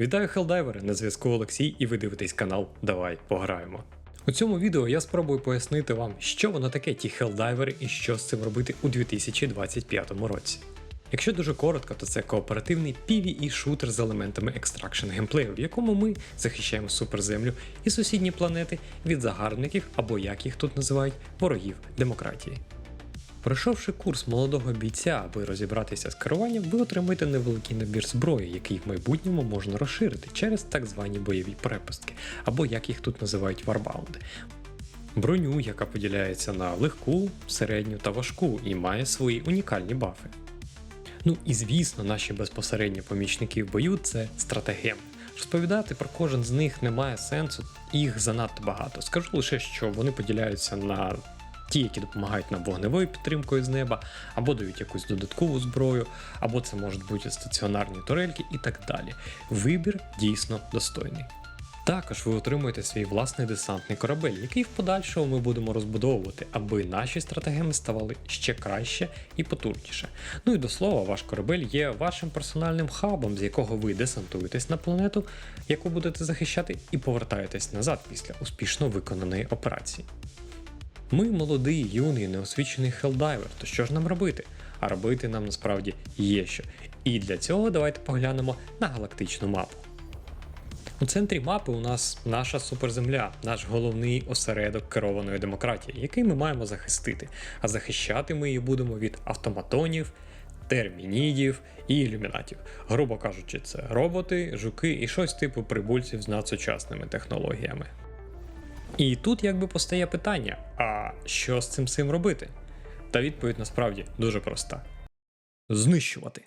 Вітаю хелдайвери! На зв'язку Олексій, і ви дивитесь канал Давай пограємо. У цьому відео я спробую пояснити вам, що воно таке ті хелдайвери і що з цим робити у 2025 році. Якщо дуже коротко, то це кооперативний PvE шутер з елементами екстракшн геймплею, в якому ми захищаємо суперземлю і сусідні планети від загарбників або як їх тут називають ворогів демократії. Пройшовши курс молодого бійця, аби розібратися з керуванням, ви отримаєте невеликий набір зброї, який в майбутньому можна розширити через так звані бойові перепустки, або як їх тут називають варбаунди. Броню, яка поділяється на легку, середню та важку, і має свої унікальні бафи. Ну і звісно, наші безпосередні помічники в бою це стратегеми. Розповідати про кожен з них немає сенсу, їх занадто багато. Скажу лише, що вони поділяються на ті, які допомагають нам вогневою підтримкою з неба, або дають якусь додаткову зброю, або це можуть бути стаціонарні турельки і так далі. Вибір дійсно достойний. Також ви отримуєте свій власний десантний корабель, який в подальшому ми будемо розбудовувати, аби наші стратегеми ставали ще краще і потужніше. Ну і до слова, ваш корабель є вашим персональним хабом, з якого ви десантуєтесь на планету, яку будете захищати, і повертаєтесь назад після успішно виконаної операції. Ми молодий, юний, неосвічений хелдайвер, то що ж нам робити? А робити нам насправді є що. І для цього давайте поглянемо на галактичну мапу. У центрі мапи у нас наша суперземля, наш головний осередок керованої демократії, який ми маємо захистити. А захищати ми її будемо від автоматонів, термінідів і ілюмінатів. Грубо кажучи, це роботи, жуки і щось типу прибульців з надсучасними технологіями. І тут якби постає питання: а що з цим всім робити? Та відповідь насправді дуже проста: знищувати.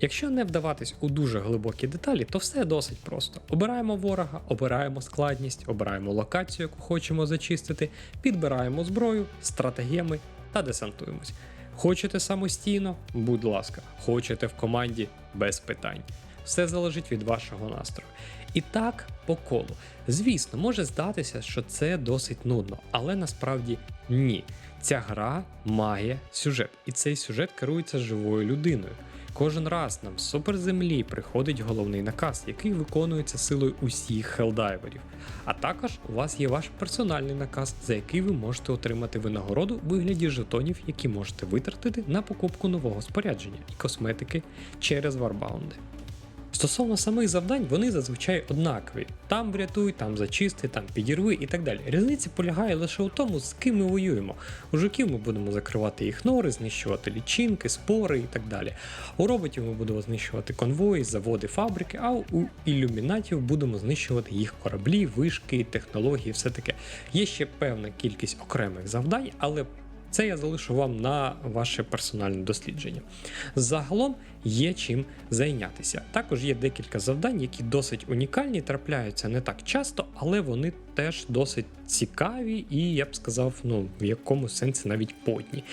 Якщо не вдаватись у дуже глибокі деталі, то все досить просто. Обираємо ворога, обираємо складність, обираємо локацію, яку хочемо зачистити, підбираємо зброю, стратегеми та десантуємось. Хочете самостійно? Будь ласка, хочете в команді без питань. Все залежить від вашого настрою. І так по колу. Звісно, може здатися, що це досить нудно, але насправді ні. Ця гра має сюжет, і цей сюжет керується живою людиною. Кожен раз нам з суперземлі приходить головний наказ, який виконується силою усіх хелдайверів. А також у вас є ваш персональний наказ, за який ви можете отримати винагороду у вигляді жетонів, які можете витратити на покупку нового спорядження і косметики через варбаунди. Стосовно самих завдань, вони зазвичай однакові: там врятуй, там зачисти, там підірви і так далі. Різниця полягає лише у тому, з ким ми воюємо. У жуків ми будемо закривати їх нори, знищувати лічинки, спори і так далі. У роботів ми будемо знищувати конвої, заводи, фабрики, а у ілюмінатів будемо знищувати їх кораблі, вишки, технології, все таке. Є ще певна кількість окремих завдань, але це я залишу вам на ваше персональне дослідження. Загалом є чим зайнятися. Також є декілька завдань, які досить унікальні, трапляються не так часто, але вони теж досить цікаві і, я б сказав, ну, в якомусь сенсі навіть подні.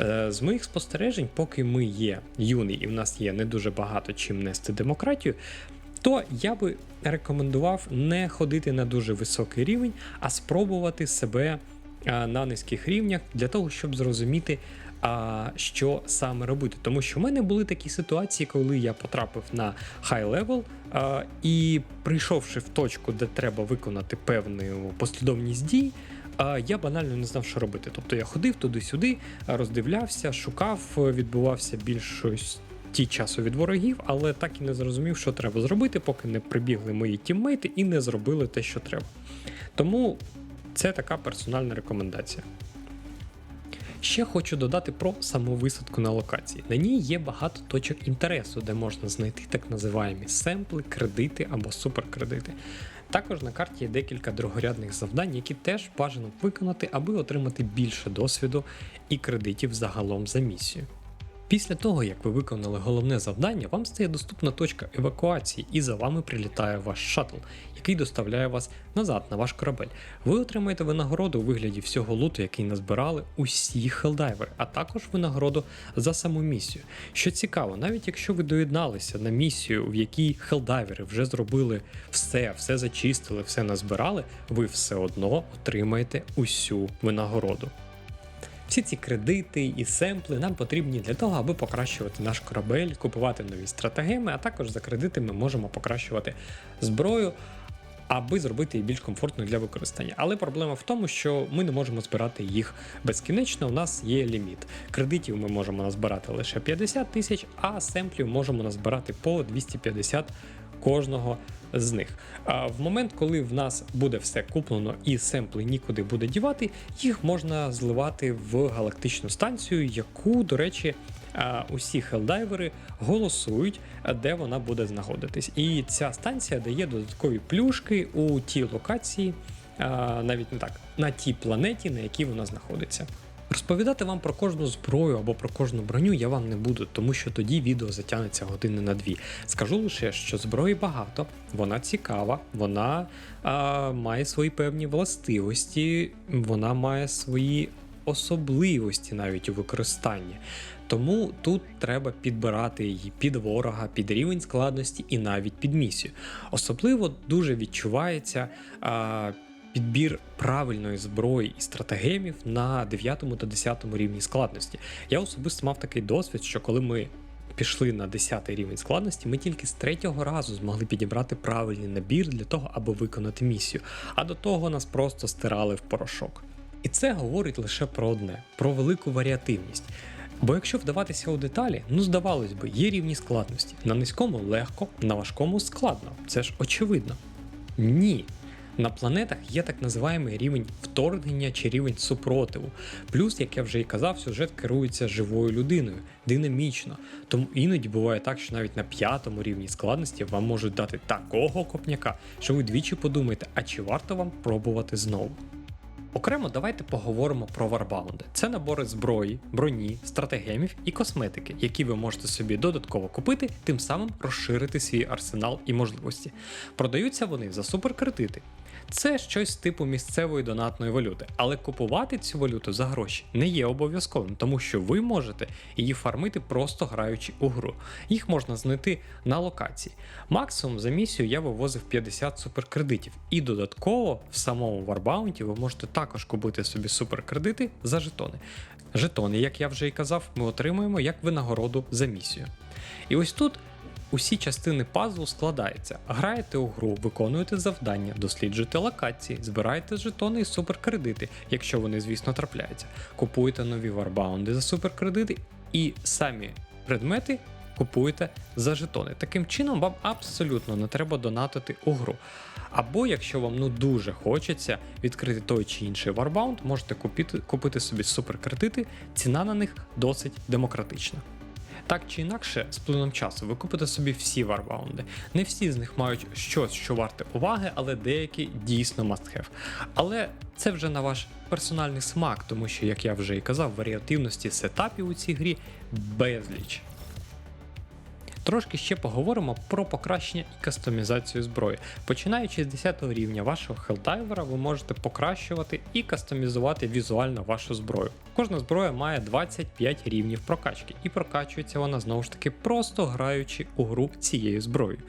Е, З моїх спостережень, поки ми є юний і в нас є не дуже багато чим нести демократію, то я би рекомендував не ходити на дуже високий рівень, а спробувати себе на низьких рівнях для того, щоб зрозуміти, що саме робити. Тому що в мене були такі ситуації, коли я потрапив на хай левел, і прийшовши в точку, де треба виконати певну послідовність дій. Я банально не знав, що робити. Тобто я ходив туди-сюди, роздивлявся, шукав, відбувався більшість ті часу від ворогів, але так і не зрозумів, що треба зробити, поки не прибігли мої тіммейти і не зробили те, що треба. Тому це така персональна рекомендація. Ще хочу додати про саму висадку на локації. На ній є багато точок інтересу, де можна знайти так називаємо семпли, кредити або суперкредити. Також на карті є декілька другорядних завдань, які теж бажано виконати, аби отримати більше досвіду і кредитів загалом за місію. Після того, як ви виконали головне завдання, вам стає доступна точка евакуації, і за вами прилітає ваш шаттл, який доставляє вас назад на ваш корабель. Ви отримаєте винагороду у вигляді всього луту, який назбирали усі хелдайвери, а також винагороду за саму місію. Що цікаво, навіть якщо ви доєдналися на місію, в якій хелдайвери вже зробили все, все зачистили, все назбирали, ви все одно отримаєте усю винагороду. Всі ці кредити і семпли нам потрібні для того, аби покращувати наш корабель, купувати нові стратегеми, а також за кредити ми можемо покращувати зброю, аби зробити її більш комфортною для використання. Але проблема в тому, що ми не можемо збирати їх безкінечно. У нас є ліміт. Кредитів ми можемо назбирати лише 50 тисяч, а семплів можемо назбирати по 250 кожного з них. А в момент, коли в нас буде все куплено і семпли нікуди буде дівати, їх можна зливати в галактичну станцію, яку, до речі, усі хелдайвери голосують, де вона буде знаходитись. І ця станція дає додаткові плюшки у тій локації, навіть не так, на тій планеті, на якій вона знаходиться. Розповідати вам про кожну зброю або про кожну броню я вам не буду, тому що тоді відео затягнеться години на дві. Скажу лише, що зброї багато, вона цікава, вона а, має свої певні властивості, вона має свої особливості навіть у використанні. Тому тут треба підбирати її під ворога, під рівень складності і навіть під місію. Особливо дуже відчувається. А, Підбір правильної зброї і стратегемів на 9 та 10 рівні складності. Я особисто мав такий досвід, що коли ми пішли на 10 рівень складності, ми тільки з третього разу змогли підібрати правильний набір для того, аби виконати місію. А до того нас просто стирали в порошок. І це говорить лише про одне: про велику варіативність. Бо якщо вдаватися у деталі, ну здавалось би, є рівні складності. На низькому легко, на важкому складно. Це ж очевидно. Ні. На планетах є так називаємий рівень вторгнення чи рівень супротиву. Плюс, як я вже і казав, сюжет керується живою людиною, динамічно. Тому іноді буває так, що навіть на п'ятому рівні складності вам можуть дати такого копняка, що ви двічі подумаєте, а чи варто вам пробувати знову. Окремо давайте поговоримо про варбаунди. Це набори зброї, броні, стратегемів і косметики, які ви можете собі додатково купити, тим самим розширити свій арсенал і можливості. Продаються вони за суперкредити. Це щось типу місцевої донатної валюти, але купувати цю валюту за гроші не є обов'язковим, тому що ви можете її фармити просто граючи у гру. Їх можна знайти на локації. Максимум за місію я вивозив 50 суперкредитів, і додатково в самому варбаунті ви можете також купити собі суперкредити за жетони. Жетони, як я вже і казав, ми отримуємо як винагороду за місію. І ось тут усі частини пазлу складаються. Граєте у гру, виконуєте завдання, досліджуєте локації, збираєте жетони і суперкредити, якщо вони, звісно, трапляються. Купуєте нові варбаунди за суперкредити і самі предмети. Купуєте за жетони. Таким чином, вам абсолютно не треба донатити у гру. Або, якщо вам ну дуже хочеться відкрити той чи інший варбаунд, можете купити, купити собі суперкредити, ціна на них досить демократична. Так чи інакше, з плином часу ви купите собі всі варбаунди. Не всі з них мають щось, що варте уваги, але деякі дійсно must have. Але це вже на ваш персональний смак, тому що, як я вже і казав, варіативності сетапів у цій грі безліч. Трошки ще поговоримо про покращення і кастомізацію зброї. Починаючи з 10 рівня вашого хелдайвера, ви можете покращувати і кастомізувати візуально вашу зброю. Кожна зброя має 25 рівнів прокачки, і прокачується вона знову ж таки просто граючи у гру цією зброєю.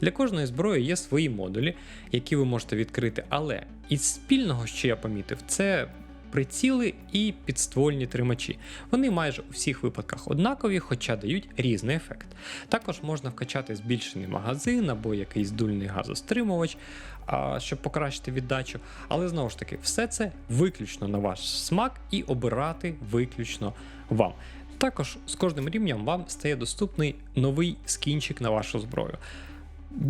Для кожної зброї є свої модулі, які ви можете відкрити, але із спільного, що я помітив, це приціли і підствольні тримачі. Вони майже у всіх випадках однакові, хоча дають різний ефект. Також можна вкачати збільшений магазин або якийсь дульний газостримувач, щоб покращити віддачу. Але знову ж таки, все це виключно на ваш смак і обирати виключно вам. Також з кожним рівнем вам стає доступний новий скінчик на вашу зброю.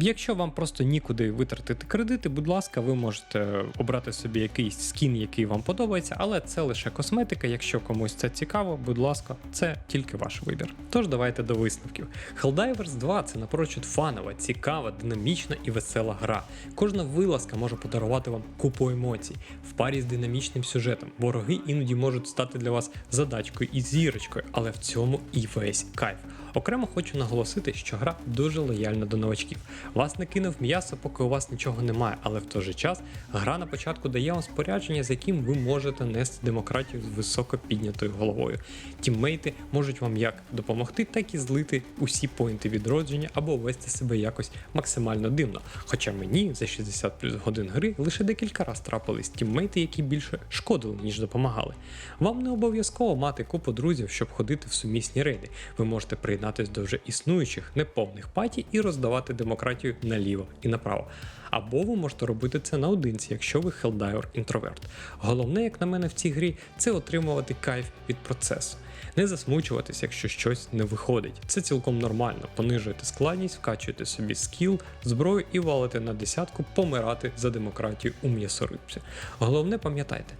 Якщо вам просто нікуди витратити кредити, будь ласка, ви можете обрати собі якийсь скін, який вам подобається, але це лише косметика. Якщо комусь це цікаво, будь ласка, це тільки ваш вибір. Тож давайте до висновків. Helldivers 2 це напрочуд фанова, цікава, динамічна і весела гра. Кожна вилазка може подарувати вам купу емоцій. В парі з динамічним сюжетом вороги іноді можуть стати для вас задачкою і зірочкою, але в цьому і весь кайф. Окремо хочу наголосити, що гра дуже лояльна до новачків. Вас не кинув м'ясо, поки у вас нічого немає, але в той же час гра на початку дає вам спорядження, з яким ви можете нести демократію з високо піднятою головою. Тіммейти можуть вам як допомогти, так і злити усі поінти відродження або вести себе якось максимально дивно. Хоча мені за 60 плюс годин гри лише декілька раз трапились тіммейти, які більше шкодили, ніж допомагали. Вам не обов'язково мати купу друзів, щоб ходити в сумісні рейди. Ви можете приєднатись до вже існуючих неповних паті і роздавати демократію наліво і направо. Або ви можете робити це наодинці, якщо ви хелдайвер інтроверт. Головне, як на мене, в цій грі це отримувати кайф від процесу. Не засмучуватись, якщо щось не виходить. Це цілком нормально. Понижуєте складність, вкачуєте собі скіл, зброю і валите на десятку помирати за демократію у м'ясорибці. Головне, пам'ятайте,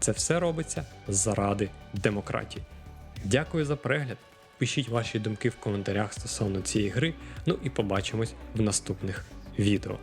це все робиться заради демократії. Дякую за перегляд. Пишіть ваші думки в коментарях стосовно цієї гри. Ну і побачимось в наступних відео.